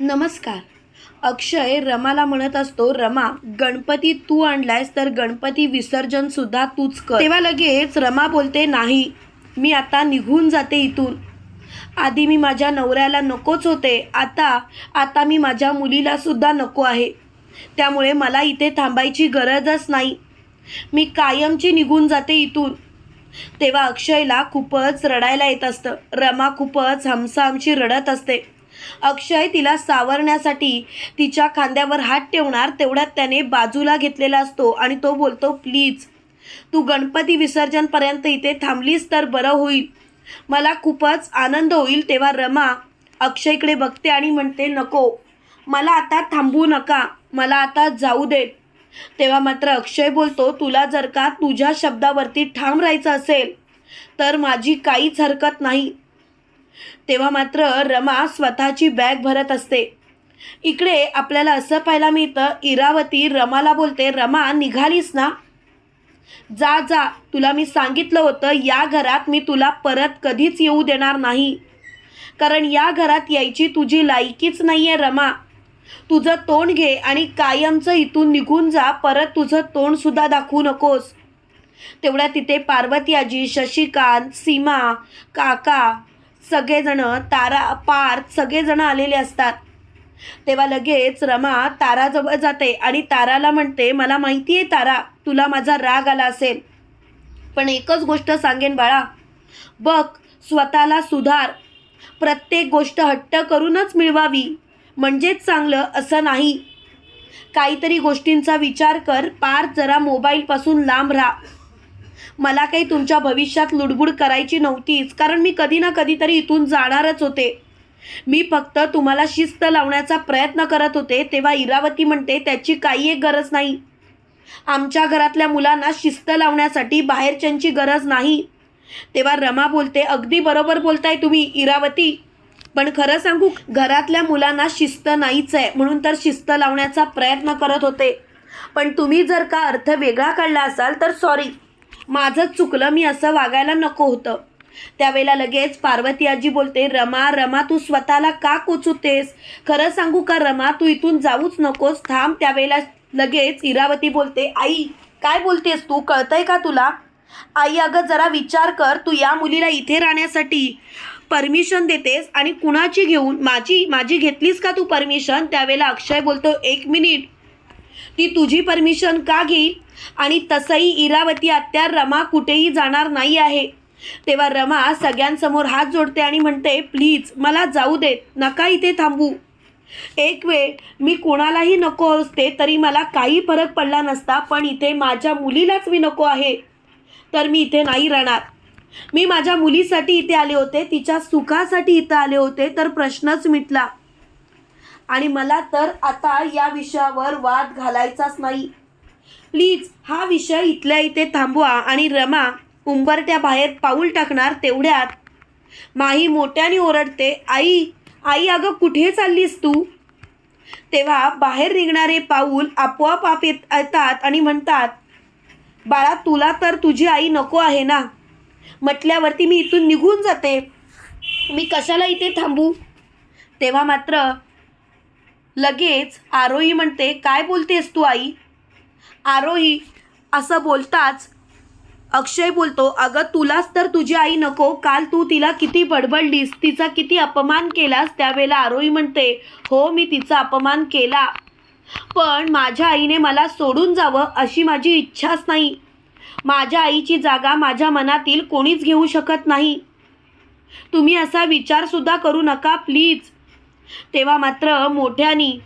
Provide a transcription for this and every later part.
नमस्कार. अक्षय रमाला म्हणत असतो रमा गणपती तू आणलायस तर गणपती विसर्जन सुद्धा तूच कर. तेव्हा लगेच रमा बोलते नाही मी आता निघून जाते इथून. आधी मी माझ्या नवऱ्याला नकोच होते आता आता मी माझ्या मुलीला सुद्धा नको आहे. त्यामुळे मला इथे थांबायची गरजच नाही. मी कायमची निघून जाते इथून. तेव्हा अक्षयला खूपच रडायला येत असतं. रमा खूपच हमसाहमशी रडत असते. अक्षय तिला सावरण्यासाठी तिच्या खांद्यावर हात ठेवणार तेवढ्यात त्याने बाजूला घेतलेला असतो आणि तो बोलतो प्लीज तू गणपती विसर्जनपर्यंत इथे थांबलीस तर बरं होईल. मला खूपच आनंद होईल तेव्हा रमा अक्षयकडे बघते आणि म्हणते नको मला आता थांबू नका मला आता जाऊ दे. तेव्हा मात्र अक्षय बोलतो तुला जर का तुझ्या शब्दावरती ठाम राहायचं असेल तर माझी काहीच हरकत नाही. तेव्हा मात्र रमा स्वतःची बॅग भरत असते. इकडे आपल्याला असं पाहायला मिळतं इरावती रमाला बोलते रमा निघालीस ना? जा जा तुला मी सांगितलं होतं या घरात मी तुला परत कधीच येऊ देणार नाही. कारण या घरात यायची तुझी लायकीच नाही आहे रमा. तुझं तोंड घे आणि कायमचं इथून निघून जा परत तुझं तोंडसुद्धा दाखवू नकोस. तेवढ्या तिथे पार्वती आजी शशिकांत सीमा काका सगळेजण तारा पार सगळेजण आलेले असतात. तेव्हा लगेच रमा ताराजवळ जाते आणि ताराला म्हणते मला माहिती आहे तारा तुला माझा राग आला असेल. पण एकच गोष्ट सांगेन बाळा बघ स्वतःला सुधार. प्रत्येक गोष्ट हट्ट करूनच मिळवावी म्हणजेच चांगलं असं नाही. काहीतरी गोष्टींचा विचार कर पार जरा मोबाईलपासून लांब राहा. मला काही तुमच्या भविष्यात लुडबुड करायची नव्हतीच कारण मी कधी ना कधीतरी इथून जाणारच होते. मी फक्त तुम्हाला शिस्त लावण्याचा प्रयत्न करत होते तेव्हा इरावती म्हणते त्याची काही एक गरज नाही. आमच्या घरातल्या मुलांना शिस्त लावण्यासाठी बाहेरच्यांची गरज नाही. तेव्हा रमा बोलते अगदी बरोबर बोलताय तुम्ही इरावती. पण खरं सांगू घरातल्या मुलांना शिस्त नाहीच आहे म्हणून तर शिस्त लावण्याचा प्रयत्न करत होते. पण तुम्ही जर का अर्थ वेगळा काढला असाल तर सॉरी माझं चुकलं मी असं वागायला नको होतं. त्यावेळेला लगेच पार्वती आजी बोलते रमा रमा तू स्वतःला का कोचुतेस? खरं सांगू का रमा तू इथून जाऊच नकोस? थांब. त्यावेळेला लगेच इरावती बोलते आई काय बोलतेस तू? कळतंय का तुला? आई अगं जरा विचार कर तू या मुलीला इथे राहण्यासाठी परमिशन देतेस आणि कुणाची घेऊन माझी माझी घेतलीस का तू परमिशन? त्यावेळेला अक्षय बोलतो एक मिनिट ती तुझी परमिशन का घेईल? आणि तसंही इरावती आत्या रमा कुठेही जाणार नाही आहे. तेव्हा रमा सगळ्यांसमोर हात जोडते आणि म्हणते प्लीज मला जाऊ देत नका इथे थांबू. एक वेळ मी कोणालाही नको असते तरी मला काही फरक पडला नसता पण इथे माझ्या मुलीलाच मी नको आहे. तर मी इथे नाही राहणार. मी माझ्या मुलीसाठी इथे आले होते तिच्या सुखासाठी इथं आले होते तर प्रश्नच मिटला. आणि मला तर आता या विषयावर वाद घालायचाच नाही. प्लीज हा विषय इथल्या इथे थांबवा आणि रमा उंबरट्या बाहेर पाऊल टाकणार तेवढ्यात. माही मोठ्याने ओरडते आई आई अगं कुठे चाललीस तू? तेव्हा बाहेर निघणारे पाऊल आपोआप आप येत येतात आणि म्हणतात बाळा तुला तर तुझी आई नको आहे ना? म्हटल्यावरती मी इथून निघून जाते. मी कशाला इथे थांबू? तेव्हा मात्र लगेच आरोही म्हणते काय बोलतेस तू आई? आरोही असं बोलताच अक्षय बोलतो अगं तुलाच तर तुझी आई नको काल तू तिला किती बडबडलीस तिचा किती अपमान केलास? त्यावेळेला आरोही म्हणते हो मी तिचा अपमान केला पण माझ्या आईने मला सोडून जावं अशी माझी इच्छाच नाही. माझ्या आईची जागा माझ्या मनातील कोणीच घेऊ शकत नाही. तुम्ही असा विचारसुद्धा करू नका प्लीज. तेव्हा मात्र मोठ्यानी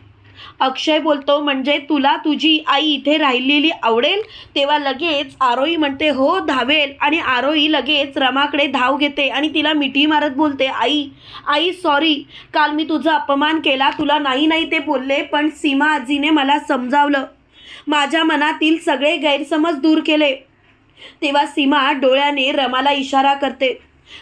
अक्षय बोलतो म्हणजे तुला तुझी आई इथे राहिलेली आवडेल? तेव्हा लगेच आरोही म्हणते हो धावेल. आणि आरोही लगेच रमाकडे धाव घेते आणि तिला मिठी मारत बोलते आई आई सॉरी काल मी तुझा अपमान केला. तुला नाही नाही ते बोलले पण सीमा आजीने मला समजावलं. माझ्या मनातील सगळे गैरसमज दूर केले. तेव्हा सीमा डोळ्याने रमाला इशारा करते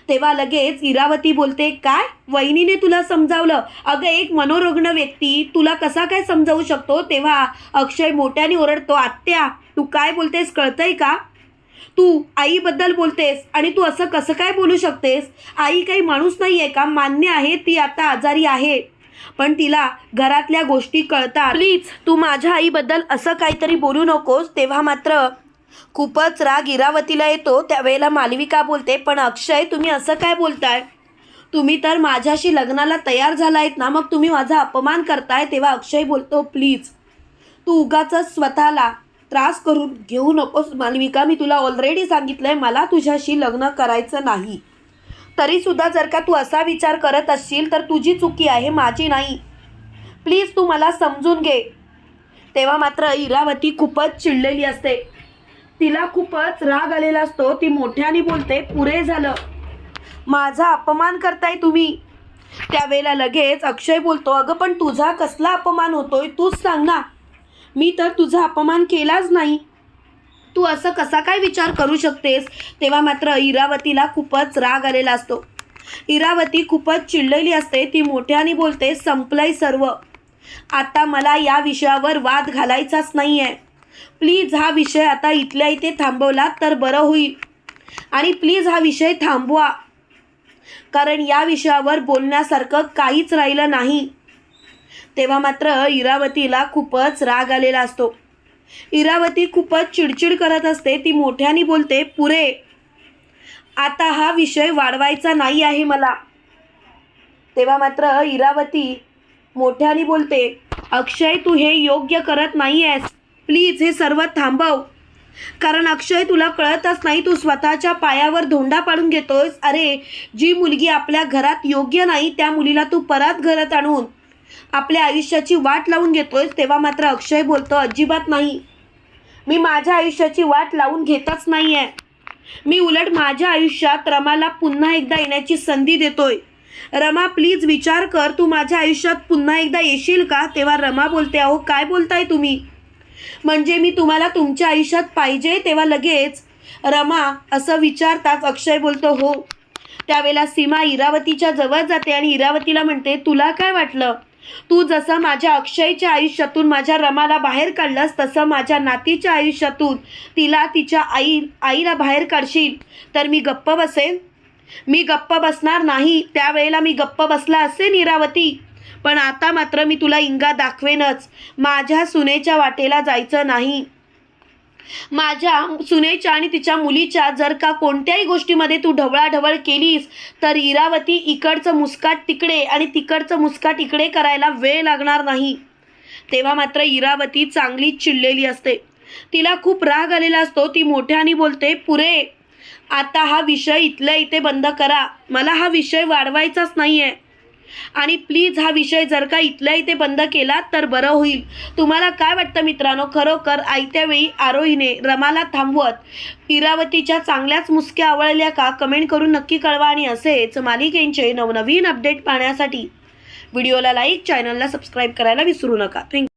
तेव्हा लगेच इरावती बोलते काय? वहिनीने तुला समजावलं? अगं एक मनोरुग्ण व्यक्ती तुला कसा काय समजावू शकतो? तेव्हा अक्षय मोठ्याने ओरडतो आत्या तू काय बोलतेस? कळतंय का? तू आईबद्दल बोलतेस आणि तू असं कसं काय बोलू शकतेस? आई काही माणूस नाही आहे का? मान्य आहे ती आता आजारी आहे. पण तिला घरातल्या गोष्टी कळतात. प्लीज तू माझ्या आईबद्दल असं काहीतरी बोलू नकोस. तेव्हा मात्र खूपच राग इरावतीला येतो त्यावेळेला मालविका बोलते पण अक्षय तुम्ही असं काय बोलताय? तुम्ही तर माझ्याशी लग्नाला तयार झाला आहेत ना मग तुम्ही माझा अपमान करताय तेव्हा अक्षय बोलतो प्लीज तू उगाच स्वतःला त्रास करून घेऊ नकोस मालविका मी तुला ऑलरेडी सांगितलंय मला तुझ्याशी लग्न करायचं नाही. तरीसुद्धा जर का तू असा विचार करत असशील तर तुझी चुकी आहे माझी नाही. प्लीज तू मला समजून घे. तेव्हा मात्र इरावती खूपच चिडलेली असते. तिला खूपच राग आलेला असतो. ती मोठ्याने बोलते पुरे झालं. माझा अपमान करताय तुम्ही. त्यावेळेला लगेच अक्षय बोलतो अगं पण तुझा कसला अपमान होतोय? तूच सांग ना. मी तर तुझा अपमान केलाच नाही. तू असं कसा काय विचार करू शकतेस? तेव्हा मात्र इरावतीला खूपच राग आलेला असतो. इरावती खूपच चिडलेली असते. ती मोठ्याने बोलते संपलंय सर्व. आता मला या विषयावर वाद घालायचाच नाही आहे प्लीज हा विषय आता इथल्या इथे थांबवला तर बरं होईल. आणि प्लीज हा विषय थांबवा. कारण या विषयावर बोलण्यासारखं काहीच राहिलं नाही. तेव्हा मात्र इरावतीला खूपच राग आलेला असतो. इरावती खूपच चिडचिड करत असते ती मोठ्याने बोलते पुरे आता हा विषय वाढवायचा नाही आहे मला. तेव्हा मात्र इरावती मोठ्याने बोलते अक्षय तू हे योग्य करत नाही आहेस प्लीज हे सर्व थांबव. कारण अक्षय तुला कळतच नाही तू स्वतःच्या पायावर धोंडा पाडून घेतोयस. अरे जी मुलगी आपल्या घरात योग्य नाही त्या मुलीला तू परत घरात आणून आपल्या आयुष्याची वाट लावून घेतोयस तेव्हा मात्र अक्षय बोलतो अजिबात नाही. मी माझ्या आयुष्याची वाट लावून घेतच नाही आहे मी उलट माझ्या आयुष्यात रमाला पुन्हा एकदा येण्याची संधी देतोय. रमा प्लीज विचार कर तू माझ्या आयुष्यात पुन्हा एकदा येशील का? तेव्हा रमा बोलते अहो काय बोलताय तुम्ही? म्हणजे मी तुम्हाला तुमच्या आयुष्यात पाहिजे तेव्हा लगेच रमा असं विचारताच अक्षय बोलतो हो. त्यावेळेला सीमा इरावतीच्या जवळ जाते आणि इरावतीला म्हणते तुला काय वाटलं? तू जसं माझ्या अक्षयच्या आयुष्यातून माझ्या रमाला बाहेर काढलंस तसं माझ्या नातीच्या आयुष्यातून तिला तिच्या आई आईला बाहेर काढशील तर मी गप्प बसेन? मी गप्प बसणार नाही. त्यावेळेला मी गप्प बसला असेन इरावती. पण आता मात्र मी तुला इंगा दाखवेनच. माझ्या सुनेच्या वाटेला जायचं नाही. माझ्या सुनेच्या आणि तिच्या मुलीच्या जर का कोणत्याही गोष्टीमध्ये तू ढवळाढवळ केलीस तर इरावती इकडचं मुस्काट तिकडे आणि तिकडचं मुस्काट इकडे करायला वेळ लागणार नाही. तेव्हा मात्र इरावती चांगली चिडलेली असते. तिला खूप राग आलेला असतो ती मोठ्याने बोलते पुरे आता हा विषय इथल्या इथे बंद करा. मला हा विषय वाढवायचाच नाही आहे आणि प्लीज हा विषय जर का इथल्या इथे बंद केला तर बरं होईल. तुम्हाला काय वाटतं मित्रांनो? खरोखर आयत्या वेळी आरोहीने रमाला थांबवत इरावतीच्या चांगल्याच मुसक्या आवळल्या का? कमेंट करून नक्की कळवा आणि असेच मालिकेंचे नवनवीन अपडेट पाहण्यासाठी. व्हिडिओला लाईक चॅनलला सबस्क्राईब करायला विसरू नका. थँक्यू